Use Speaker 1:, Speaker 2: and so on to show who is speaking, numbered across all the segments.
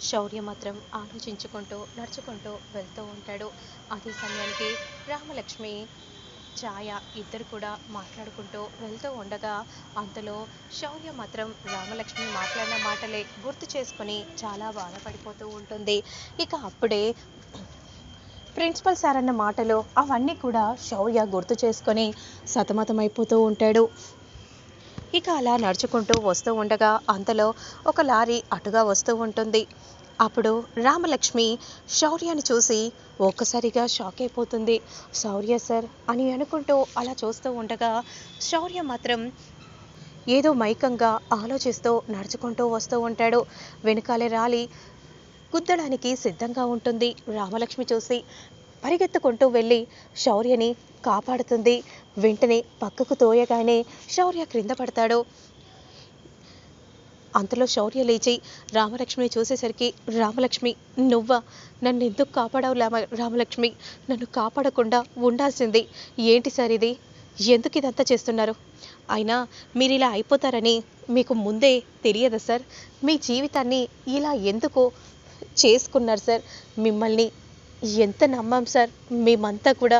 Speaker 1: శౌర్య మాత్రం ఆలోచించుకుంటూ నడుచుకుంటూ వెళ్తూ ఉంటాడు. అదే సమయానికి రామలక్ష్మి ఛాయ ఇద్దరు కూడా మాట్లాడుకుంటూ వెళ్తూ ఉండగా అంతలో శౌర్య మాత్రం రామలక్ష్మి మాట్లాడిన మాటలే గుర్తు చేసుకొని చాలా బాధపడిపోతూ ఉంటుంది. ఇక అప్పుడే ప్రిన్సిపల్ సార్ అన్న మాటలు అవన్నీ కూడా శౌర్య గుర్తు చేసుకొని సతమతమైపోతూ ఉంటాడు. ఇక అలా నడుచుకుంటూ వస్తూ ఉండగా అంతలో ఒక లారీ అటుగా వస్తూ ఉంటుంది. అప్పుడు రామలక్ష్మి శౌర్యని చూసి ఒక్కసారిగా షాక్ అయిపోతుంది. శౌర్య సార్ అని అనుకుంటూ అలా చూస్తూ ఉండగా శౌర్య మాత్రం ఏదో మైకంగా ఆలోచిస్తూ నడుచుకుంటూ వస్తూ ఉంటాడు. వెనుకాలే రాలి గుద్దడానికి సిద్ధంగా ఉంటుంది రామలక్ష్మి చూసి. పరిగెత్తుకుంటూ వెళ్ళి శౌర్యని కాపాడుతుంది. వెంటనే పక్కకు తోయగానే శౌర్య క్రింద పడతాడు. అంతలో శౌర్య లేచి రామలక్ష్మిని చూసేసరికి రామలక్ష్మి నువ్వా? నన్ను ఎందుకు కాపాడావు రామ రామలక్ష్మి? నన్ను కాపాడకుండా ఉండాల్సింది ఏంటి సార్ ఇది? ఎందుకు ఇదంతా చేస్తున్నారు? అయినా మీరు ఇలా అయిపోతారని మీకు ముందే తెలియదా సార్? మీ జీవితాన్ని ఇలా ఎందుకు చేసుకున్నారు సార్? మిమ్మల్ని ఎంత నమ్మాం సార్. మేమంతా కూడా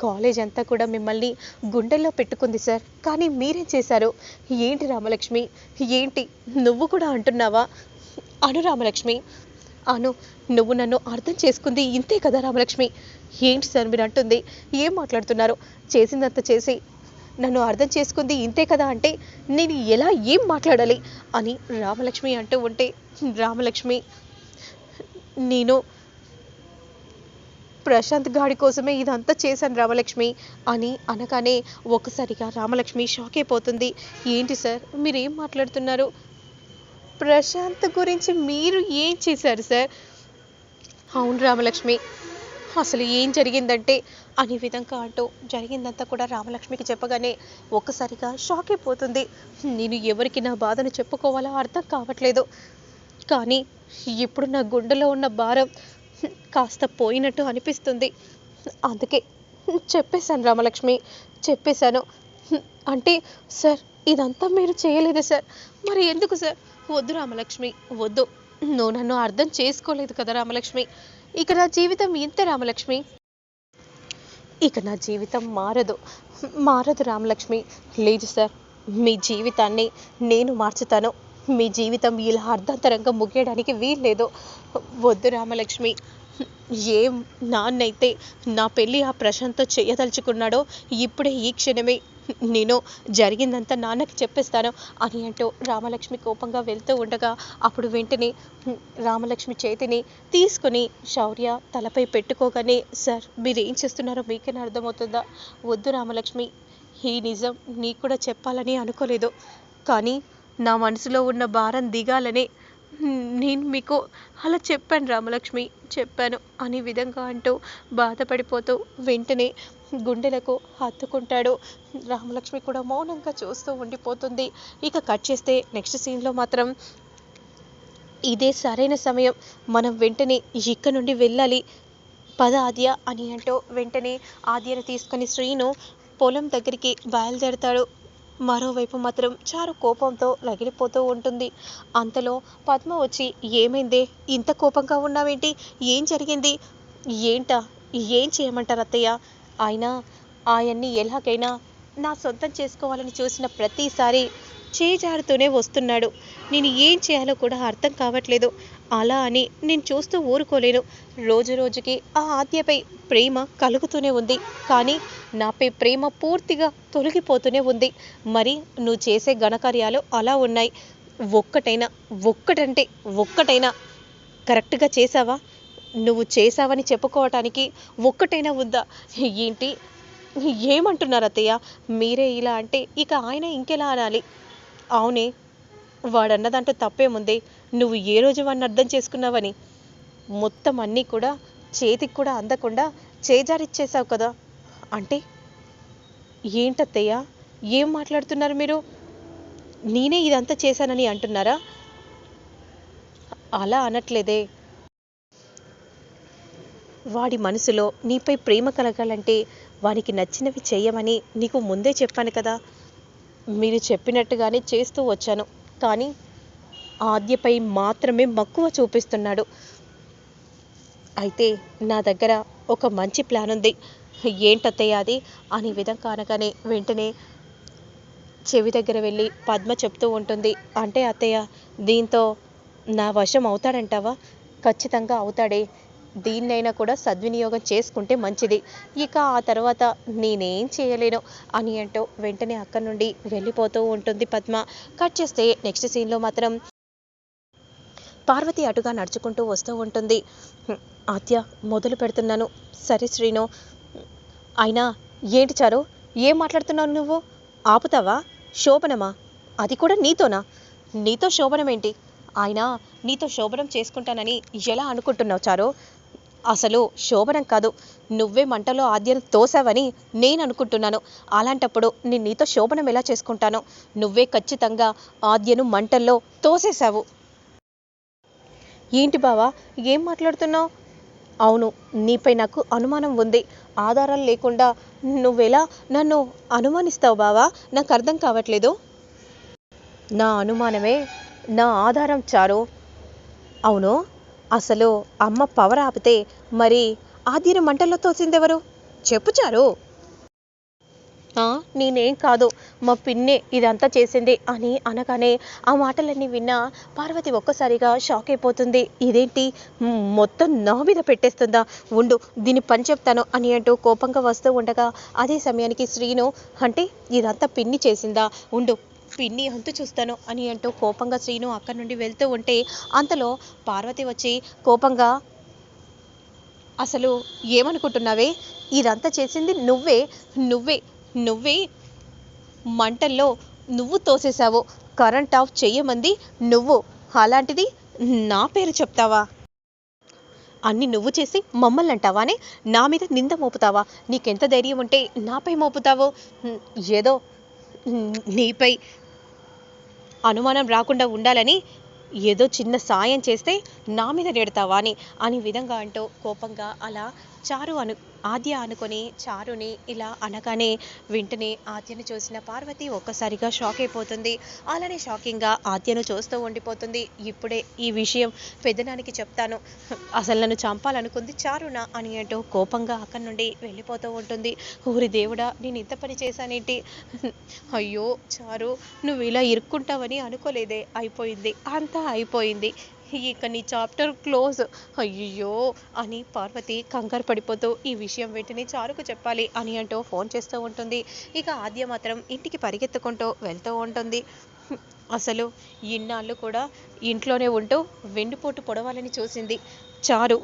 Speaker 1: కాలేజ్ అంతా కూడా మిమ్మల్ని గుండెల్లో పెట్టుకుంది సార్. కానీ మీరేం చేశారు? ఏంటి రామలక్ష్మి? ఏంటి? నువ్వు కూడా అంటున్నావా? అను రామలక్ష్మి. అను నువ్వు నన్ను అర్థం చేసుకుంది ఇంతే కదా రామలక్ష్మి? ఏంటి సార్ మీరు అంటుంది? ఏం మాట్లాడుతున్నారు? చేసిందంత చేసి నన్ను అర్థం చేసుకుంది ఇంతే కదా అంటే నేను ఎలా ఏం మాట్లాడాలి? అని రామలక్ష్మి అంటూ ఉంటే రామలక్ష్మి నేను ప్రశాంత్ గాడి కోసమే ఇదంతా చేశాను రామలక్ష్మి అని అనగానే ఒక్కసారిగా రామలక్ష్మి షాక్ అయిపోతుంది. ఏంటి సార్? మీరు ఏం మాట్లాడుతున్నారు? ప్రశాంత్ గురించి మీరు ఏం చేశారు సార్? అవును రామలక్ష్మి అసలు ఏం జరిగిందంటే అనే విధంగా అంటూ జరిగిందంతా కూడా రామలక్ష్మికి చెప్పగానే ఒక్కసారిగా షాక్ అయిపోతుంది. నేను ఎవరికి నా బాధను చెప్పుకోవాలో అర్థం కావట్లేదు. కానీ ఇప్పుడు నా గుండెలో ఉన్న భారం కాస్త పోయినట్టు అనిపిస్తుంది. అందుకే చెప్పేశాను రామలక్ష్మి చెప్పేశాను. అంటే సార్ ఇదంతా మీరు చేయలేదు సార్. మరి ఎందుకు సార్? వద్దు రామలక్ష్మి వద్దు. నువ్వు నన్ను అర్థం చేసుకోలేదు కదా రామలక్ష్మి. ఇక నా జీవితం ఇంతే రామలక్ష్మి. ఇక నా జీవితం మారదు. మారదు రామలక్ష్మి. లేదు సార్ మీ జీవితాన్ని నేను మార్చుతాను. మీ జీవితం ఇలా అర్ధాంతరంగా ముగియడానికి వీల్లేదు. వద్దు రామలక్ష్మి. ఏం నాన్నైతే నా పెళ్ళి ఆ ప్రశాంత్తో చేయదలుచుకున్నాడో ఇప్పుడే ఈ క్షణమే నేను జరిగిందంతా నాన్నకి చెప్పేస్తాను అని అంటూ రామలక్ష్మి కోపంగా వెళ్తూ ఉండగా అప్పుడు వెంటనే రామలక్ష్మి చేతిని తీసుకుని శౌర్య తలపై పెట్టుకోగానే సార్ మీరు ఏం చేస్తున్నారో మీకేనా అర్థమవుతుందా? వద్దు రామలక్ష్మి ఈ నిజం నీకు కూడా చెప్పాలని అనుకోలేదు. కానీ నా మనసులో ఉన్న భారం దిగాలని నేను మీకు అలా చెప్పాను రామలక్ష్మి. చెప్పాను అనే విధంగా అంటూ బాధపడిపోతూ వెంటనే గుండెలకు హత్తుకుంటాడు. రామలక్ష్మి కూడా మౌనంగా చూస్తూ ఉండిపోతుంది. ఇక కట్ చేస్తే నెక్స్ట్ సీన్లో మాత్రం ఇదే సరైన సమయం. మనం వెంటనే ఇక్కడ నుండి వెళ్ళాలి. పద ఆద్య అని అంటూ వెంటనే ఆద్యను తీసుకొని శ్రీను పొలం దగ్గరికి బయలుదేరతాడు. మరోవైపు మాత్రం చారు కోపంతో రగిలిపోతూ ఉంటుంది. అంతలో పద్మ వచ్చి ఏమైందే? ఇంత కోపంగా ఉన్నావేంటి? ఏం జరిగింది? ఏంటా? ఏం చేయమంటారు అత్తయ్య? అయినా ఆయన్ని ఎలాగైనా నా సొంతం చేసుకోవాలని చూసిన ప్రతిసారి చేజారుతూనే వస్తున్నాడు. నేను ఏం చేయాలో కూడా అర్థం కావట్లేదు. అలా అని నేను చూస్తూ ఊరుకోలేను. రోజు రోజుకి ఆ ఆద్యపై ప్రేమ కలుగుతూనే ఉంది. కానీ నాపై ప్రేమ పూర్తిగా తొలగిపోతూనే ఉంది. మరి నువ్వు చేసే ఘనకార్యాలు అలా ఉన్నాయి. ఒక్కటైనా ఒక్కటంటే ఒక్కటైనా కరెక్ట్గా చేసావా నువ్వు చేసావని చెప్పుకోవటానికి ఒక్కటైనా ఉందా? ఏంటి? ఏమంటున్నారు అత్తయ్య? మీరే ఇలా అంటే ఇక ఆయన ఇంకెలా అనాలి? అవునే వాడన్నదంటూ తప్పేముంది? నువ్వు ఏ రోజు వాడిని అర్థం చేసుకున్నావని? మొత్తం అన్నీ కూడా చేతికి కూడా అందకుండా చేజారిచ్చేసావు కదా? అంటే ఏంటత్తయ్య? ఏం మాట్లాడుతున్నారు మీరు? నేనే ఇదంతా చేశానని అంటున్నారా? అలా అనట్లేదే. వాడి మనసులో నీపై ప్రేమ కలగాలంటే వానికి నచ్చినవి చేయమని నీకు ముందే చెప్పాను కదా? మీరు చెప్పినట్టుగానే చేస్తూ వచ్చాను. కానీ ఆద్యపై మాత్రమే మక్కువ చూపిస్తున్నాడు. అయితే నా దగ్గర ఒక మంచి ప్లాన్ ఉంది. ఏంటత్తయ్య అది? అనే విధంగా అనగానే వెంటనే చెవి దగ్గర వెళ్ళి పద్మ చెప్తూ ఉంటుంది. అంటే అత్తయ్య దీంతో నా వశం అవుతాడంటావా? ఖచ్చితంగా అవుతాడే. దీన్నైనా కూడా సద్వినియోగం చేసుకుంటే మంచిది. ఇక ఆ తర్వాత నేనేం చేయలేను అని అంటూ వెంటనే అక్కడి నుండి వెళ్ళిపోతూ ఉంటుంది పద్మ. కట్ చేస్తే నెక్స్ట్ సీన్లో మాత్రం పార్వతి అటుగా నడుచుకుంటూ వస్తూ ఉంటుంది. ఆత్య ఆద్య మొదలు పెడుతున్నాను. సరే శ్రీను. అయినా ఏంటి చారు? ఏం మాట్లాడుతున్నావు నువ్వు? ఆపుతావా? శోభనమా? అది కూడా నీతోనా? నీతో శోభనం ఏంటి ఆయన నీతో శోభనం చేసుకుంటానని ఎలా అనుకుంటున్నావు చారు? అసలు శోభనం కాదు. నువ్వే మంటలో ఆద్యం తోసావని నేను అనుకుంటున్నాను. అలాంటప్పుడు నేను నీతో శోభనం ఎలా చేసుకుంటాను? నువ్వే ఖచ్చితంగా ఆద్యను మంటల్లో తోసేశావు. ఏంటి బావా ఏం మాట్లాడుతున్నావు? అవును నీపై నాకు అనుమానం ఉంది. ఆధారాలు లేకుండా నువ్వెలా నన్ను అనుమానిస్తావు బావా? నాకు అర్థం కావట్లేదు. నా అనుమానమే నా ఆధారం చారు అవును? అసలు అమ్మ పవర్ ఆపితే మరి ఆదిని మంటల్లో తోసిందెవరు? చెప్పు చారు. "ఆ, నేనేం కాదు మా పిన్నే ఇదంతా చేసింది అని అనగానే ఆ మాటలన్నీ విన్నా పార్వతి ఒక్కసారిగా షాక్ అయిపోతుంది. ఇదేంటి? మొత్తం నా మీద పెట్టేస్తుందా? ఉండు దీన్ని పని చెప్తాను అని అంటూ కోపంగా వస్తూ ఉండగా అదే సమయానికి శ్రీను అంటే ఇదంతా పిన్ని చేసిందా? ఉండు పిన్ని అంతు చూస్తాను అని అంటూ కోపంగా శ్రీను అక్కడి నుండి వెళ్తూ ఉంటే అంతలో పార్వతి వచ్చి కోపంగా అసలు ఏమనుకుంటున్నావే? ఇదంతా చేసింది నువ్వే నువ్వే నువ్వే మంటల్లో నువ్వు తోసేశావు. కరెంట్ ఆఫ్ చెయ్యమంది నువ్వు. అలాంటిది నా పేరు చెప్తావా? అన్ని నువ్వు చేసి మమ్మల్ని అంటావానే? నా మీద నింద మోపుతావా? నీకెంత ధైర్యం ఉంటే నాపై మోపుతావు? ఏదో నీపై అనుమానం రాకుండా ఉండాలని ఏదో చిన్న సాయం చేస్తే నా మీద నెడతావా అని. అని విధంగా అంటూ కోపంగా అలా చారు అను ఆద్య అనుకొని చారుని ఇలా అనగానే వెంటనే ఆద్యను చూసిన పార్వతి ఒక్కసారిగా షాక్ అయిపోతుంది. అలానే షాకింగ్గా ఆద్యను చూస్తూ ఉండిపోతుంది. ఇప్పుడే ఈ విషయం పెద్దనానికి చెప్తాను. అసలు నన్ను చంపాలనుకుంది చారునా అని అంటూ కోపంగా అక్కడి నుండి వెళ్ళిపోతూ ఉంటుంది. ఊరి దేవుడా నేను ఇంత పని చేశానేంటి? అయ్యో చారు నువ్వు ఇలా ఇరుక్కుంటావని అనుకోలేదే. అయిపోయింది. అంతా అయిపోయింది. ఇక నీ చాప్టర్ క్లోజ్. అయ్యో అని పార్వతి కంగారు పడిపోతూ ఈ విషయం వెంటనే చారుకు చెప్పాలి అని అంటూ ఫోన్ చేస్తూ ఉంటుంది. ఇక ఆద్య మాత్రం ఇంటికి పరిగెత్తుకుంటూ వెళ్తూ ఉంటుంది. అసలు ఇన్నాళ్ళు కూడా ఇంట్లోనే ఉంటూ వెండిపోటు పొడవాలని చూసింది చారు.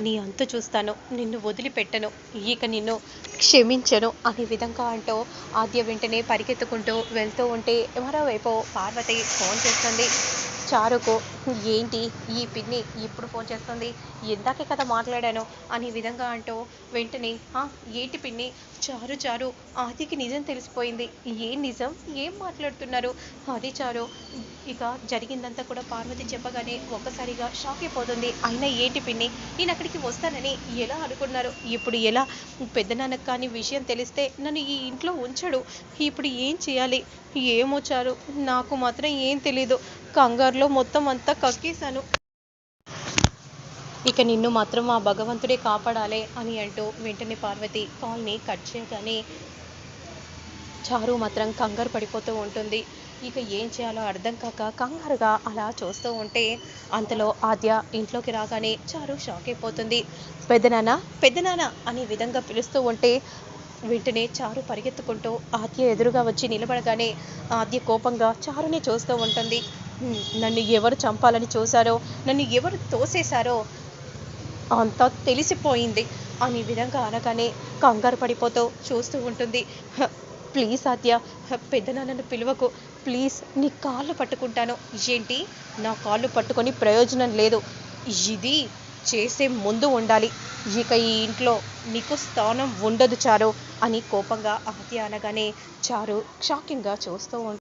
Speaker 1: నీ అంతు చూస్తాను నిన్ను వదిలిపెట్టను ఇక నిన్ను క్షమించను అనే విధంగా అంటూ ఆద్య వెంటనే పరిగెత్తుకుంటూ వెళ్తూ ఉంటే మరోవైపు పార్వతి ఫోన్ చేస్తుంది. చారుకు ఏంటి ఈ పిన్ని ఇప్పుడు ఫోన్ చేస్తుంది? ఇందాకే కదా మాట్లాడాను అనే విధంగా అంటూ వెంటనే "ఆ, ఏంటి పిన్ని? చారు చారు ఆదికి నిజం తెలిసిపోయింది. ఏం నిజం? ఏం మాట్లాడుతున్నారు? అది చారు ఇక జరిగిందంతా కూడా పార్వతి చెప్పగానే ఒక్కసారిగా షాక్ అయిపోతుంది. అయినా ఏంటి పిన్ని? నేను అక్కడికి వస్తానని ఎలా అనుకున్నారు? ఇప్పుడు ఎలా? పెద్దనాన్నకు కానీ విషయం తెలిస్తే నన్ను ఈ ఇంట్లో ఉంచడు. ఇప్పుడు ఏం చేయాలి? ఏమో చారు నాకు మాత్రం ఏం తెలీదు. కంగారులో మొత్తం అంతా కక్కేశాను ఇక నిన్ను మాత్రం ఆ భగవంతుడే కాపాడాలి అని అంటూ వెంటనే పార్వతి కాల్ని కట్ చేయగానే చారు మాత్రం కంగారు పడిపోతూ ఉంటుంది. ఇక ఏం చేయాలో అర్థం కాక కంగారుగా అలా చూస్తూ ఉంటే అంతలో ఆద్య ఇంట్లోకి రాగానే చారు షాక్ అయిపోతుంది. పెద్దనాన్న పెద్దనాన్న అనే విధంగా పిలుస్తూ ఉంటే వెంటనే చారు పరిగెత్తుకుంటూ ఆద్య ఎదురుగా వచ్చి నిలబడగానే ఆద్య కోపంగా చారుని చూస్తూ ఉంటుంది. నన్ను ఎవరు చంపాలని చూశారో నన్ను ఎవరు తోసేశారో అంతా తెలిసిపోయింది. అని విధంగా అనగానే కంగారు పడిపోతూ చూస్తూ ఉంటుంది. Please Aadya పెద్దనాన్నను పిలువకు. ప్లీజ్ నీ కాళ్ళు పట్టుకుంటాను. ఏంటి? నా కాళ్ళు పట్టుకొని ప్రయోజనం లేదు. ఇది చేసే ముందు ఉండాలి. ఇక ఈ ఇంట్లో నీకు స్థానం ఉండదు చారు అని కోపంగా ఆద్య అనగానే చారు షాకింగ్గా చూస్తూ ఉంటుంది